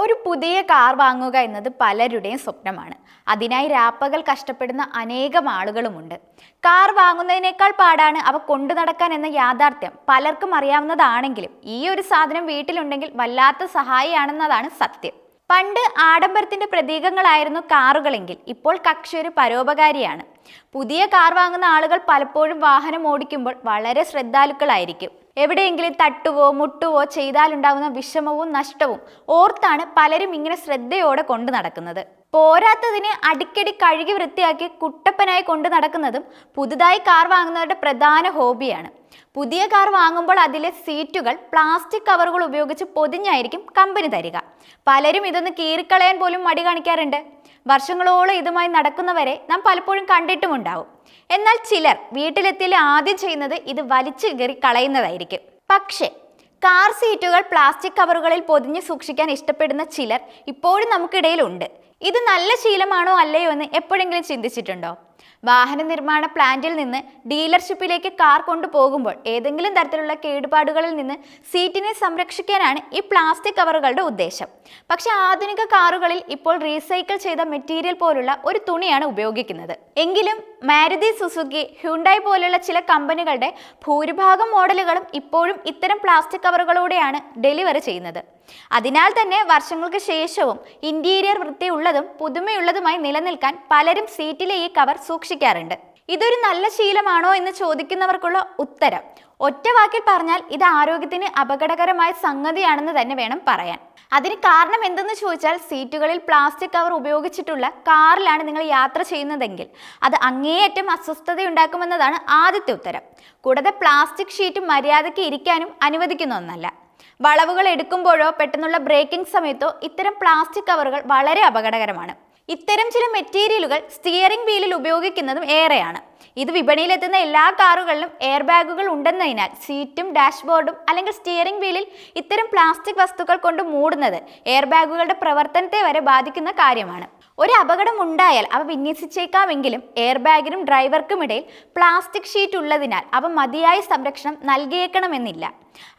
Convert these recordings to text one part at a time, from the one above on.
ഒരു പുതിയ കാർ വാങ്ങുക എന്നത് പലരുടെയും സ്വപ്നമാണ്. അതിനായി രാപ്പകൽ കഷ്ടപ്പെടുന്ന അനേകം ആളുകളുമുണ്ട്. കാർ വാങ്ങുന്നതിനേക്കാൾ പാടാണ് അവ കൊണ്ടു നടക്കാൻ എന്ന യാഥാർത്ഥ്യം. പലർക്കും അറിയാവുന്നതാണെങ്കിലും ഈ ഒരു സാധനം വീട്ടിലുണ്ടെങ്കിൽ വല്ലാത്ത സഹായിയാണെന്നതാണ് സത്യം. പണ്ട് ആഡംബരത്തിന്റെ പ്രതീകങ്ങളായിരുന്നു കാറുകളെങ്കിൽ ഇപ്പോൾ കക്ഷി ഒരു പരോപകാരിയാണ്. പുതിയ കാർ വാങ്ങുന്ന ആളുകൾ പലപ്പോഴും വാഹനം ഓടിക്കുമ്പോൾ വളരെ ശ്രദ്ധാലുക്കളായിരിക്കും. എവിടെയെങ്കിലും തട്ടുവോ മുട്ടുവോ ചെയ്താലുണ്ടാകുന്ന വിഷമവും നഷ്ടവും ഓർത്താണ് പലരും ഇങ്ങനെ ശ്രദ്ധയോടെ കൊണ്ടു നടക്കുന്നത്. പോരാത്തതിന് അടിക്കടി കഴുകി വൃത്തിയാക്കി കുട്ടപ്പനായി കൊണ്ടു നടക്കുന്നതും പുതുതായി കാർ വാങ്ങുന്നവരുടെ പ്രധാന ഹോബിയാണ്. പുതിയ കാർ വാങ്ങുമ്പോൾ അതിലെ സീറ്റുകൾ പ്ലാസ്റ്റിക് കവറുകൾ ഉപയോഗിച്ച് പൊതിഞ്ഞായിരിക്കും കമ്പനി തരിക. പലരും ഇതൊന്ന് കീറിക്കളയാൻ പോലും മടി കാണിക്കാറുണ്ട്. വർഷങ്ങളോളം ഇതുമായി നടക്കുന്നവരെ നാം പലപ്പോഴും കണ്ടിട്ടുമുണ്ടാവും. എന്നാൽ ചിലർ വീട്ടിലെത്തിയാൽ ആദ്യം ചെയ്യുന്നത് ഇത് വലിച്ചു കീറി കളയുന്നതായിരിക്കും. പക്ഷേ കാർ സീറ്റുകൾ പ്ലാസ്റ്റിക് കവറുകളിൽ പൊതിഞ്ഞ് സൂക്ഷിക്കാൻ ഇഷ്ടപ്പെടുന്ന ചിലർ ഇപ്പോഴും നമുക്കിടയിലുണ്ട്. ഇത് നല്ല ശീലമാണോ അല്ലയോ എന്ന് എപ്പോഴെങ്കിലും ചിന്തിച്ചിട്ടുണ്ടോ? വാഹന നിർമ്മാണ പ്ലാന്റിൽ നിന്ന് ഡീലർഷിപ്പിലേക്ക് കാർ കൊണ്ടുപോകുമ്പോൾ ഏതെങ്കിലും തരത്തിലുള്ള കേടുപാടുകളിൽ നിന്ന് സീറ്റിനെ സംരക്ഷിക്കാനാണ് ഈ പ്ലാസ്റ്റിക് കവറുകളുടെ ഉദ്ദേശം. പക്ഷേ ആധുനിക കാറുകളിൽ ഇപ്പോൾ റീസൈക്കിൾ ചെയ്ത മെറ്റീരിയൽ പോലുള്ള ഒരു തുണിയാണ് ഉപയോഗിക്കുന്നത്. എങ്കിലും മാരുതി സുസുക്കി ഹ്യുണ്ടായി പോലുള്ള ചില കമ്പനികളുടെ ഭൂരിഭാഗം മോഡലുകളും ഇപ്പോഴും ഇത്തരം പ്ലാസ്റ്റിക് കവറുകളോടെയാണ് ഡെലിവറി ചെയ്യുന്നത്. അതിനാൽ തന്നെ വർഷങ്ങൾക്ക് ശേഷവും ഇന്റീരിയർ വൃത്തിയുള്ളതും പുതുമയുള്ളതുമായി നിലനിൽക്കാൻ പലരും സീറ്റിലെ ഈ കവർ സൂക്ഷിക്കാറുണ്ട്. ഇതൊരു നല്ല ശീലമാണോ എന്ന് ചോദിക്കുന്നവർക്കുള്ള ഉത്തരം. ഒറ്റ വാക്കിൽ പറഞ്ഞാൽ ഇത് ആരോഗ്യത്തിന് അപകടകരമായ സംഗതിയാണെന്ന് തന്നെ വേണം പറയാൻ. അതിന് കാരണം എന്തെന്ന് ചോദിച്ചാൽ സീറ്റുകളിൽ പ്ലാസ്റ്റിക് കവർ ഉപയോഗിച്ചിട്ടുള്ള കാറിലാണ് നിങ്ങൾ യാത്ര ചെയ്യുന്നതെങ്കിൽ അത് അങ്ങേയറ്റം അസ്വസ്ഥതയുണ്ടാക്കുമെന്നതാണ് ആദ്യത്തെ ഉത്തരം. കൂടാതെ പ്ലാസ്റ്റിക് ഷീറ്റ് മര്യാദയ്ക്ക് ഇരിക്കാനും അനുവദിക്കുന്ന ഒന്നല്ല. വളവുകൾ എടുക്കുമ്പോഴോ പെട്ടെന്നുള്ള ബ്രേക്കിംഗ് സമയത്തോ ഇത്തരം പ്ലാസ്റ്റിക് കവറുകൾ വളരെ അപകടകരമാണ്. ഇത്തരം ചില മെറ്റീരിയലുകൾ സ്റ്റിയറിംഗ് വീലിൽ ഉപയോഗിക്കുന്നതും ഏറെയാണ്. ഇത് വിപണിയിലെത്തുന്ന എല്ലാ കാറുകളിലും എയർ ബാഗുകൾ ഉണ്ടെന്നതിനാൽ സീറ്റും ഡാഷ്ബോർഡും അല്ലെങ്കിൽ സ്റ്റിയറിംഗ് വീലിൽ ഇത്തരം പ്ലാസ്റ്റിക് വസ്തുക്കൾ കൊണ്ട് മൂടുന്നത് എയർ ബാഗുകളുടെ പ്രവർത്തനത്തെ വരെ ബാധിക്കുന്ന കാര്യമാണ്. ഒരു അപകടം ഉണ്ടായാൽ അവ വിന്യസിച്ചേക്കാമെങ്കിലും എയർ ബാഗിനും ഡ്രൈവർക്കും ഇടയിൽ പ്ലാസ്റ്റിക് ഷീറ്റ് ഉള്ളതിനാൽ അവ മതിയായ സംരക്ഷണം നൽകിയേക്കണമെന്നില്ല.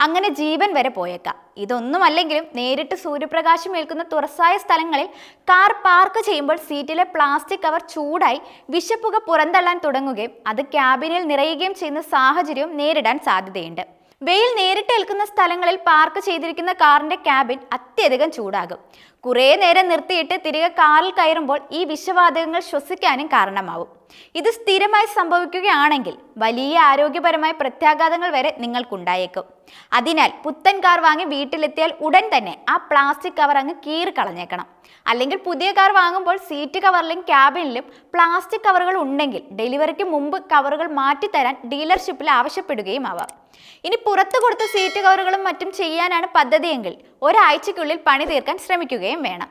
അങ്ങനെ ജീവൻ വരെ പോയേക്കാം. ഇതൊന്നുമല്ലെങ്കിലും നേരിട്ട് സൂര്യപ്രകാശം ഏൽക്കുന്ന തുറസായ സ്ഥലങ്ങളിൽ കാർ പാർക്ക് ചെയ്യുമ്പോൾ സീറ്റിലെ പ്ലാസ്റ്റിക് കവർ ചൂടായി വിഷപ്പുക പുറന്തള്ളാൻ തുടങ്ങുകയും അത് ക്യാബിനിൽ നിറയുകയും ചെയ്യുന്ന സാഹചര്യവും നേരിടാൻ സാധ്യതയുണ്ട്. വെയിൽ നേരിട്ട് ഏൽക്കുന്ന സ്ഥലങ്ങളിൽ പാർക്ക് ചെയ്തിരിക്കുന്ന കാറിന്റെ ക്യാബിൻ അത്യധികം ചൂടാകും. കുറേ നേരം നിർത്തിയിട്ട് തിരികെ കാറിൽ കയറുമ്പോൾ ഈ വിഷവാതകങ്ങൾ ശ്വസിക്കാനും കാരണമാവും. ഇത് സ്ഥിരമായി സംഭവിക്കുകയാണെങ്കിൽ വലിയ ആരോഗ്യപരമായ പ്രത്യാഘാതങ്ങൾ വരെ നിങ്ങൾക്കുണ്ടായേക്കും. അതിനാൽ പുത്തൻ കാർ വാങ്ങി വീട്ടിലെത്തിയാൽ ഉടൻ തന്നെ ആ പ്ലാസ്റ്റിക് കവർ അങ്ങ് കീറി കളഞ്ഞേക്കണം അല്ലെങ്കിൽ പുതിയ കാർ വാങ്ങുമ്പോൾ സീറ്റ് കവറിലും ക്യാബിനിലും പ്ലാസ്റ്റിക് കവറുകൾ ഉണ്ടെങ്കിൽ ഡെലിവറിക്ക് മുമ്പ് കവറുകൾ മാറ്റിത്തരാൻ ഡീലർഷിപ്പിൽ ആവശ്യപ്പെടുകയും ആവാം. ഇനി പുറത്തു കൊടുത്ത സീറ്റ് കവറുകളും മറ്റും ചെയ്യാനാണ് പദ്ധതിയെങ്കിൽ ഒരാഴ്ചയ്ക്കുള്ളിൽ പണി തീർക്കാൻ ശ്രമിക്കുകയും വേണം.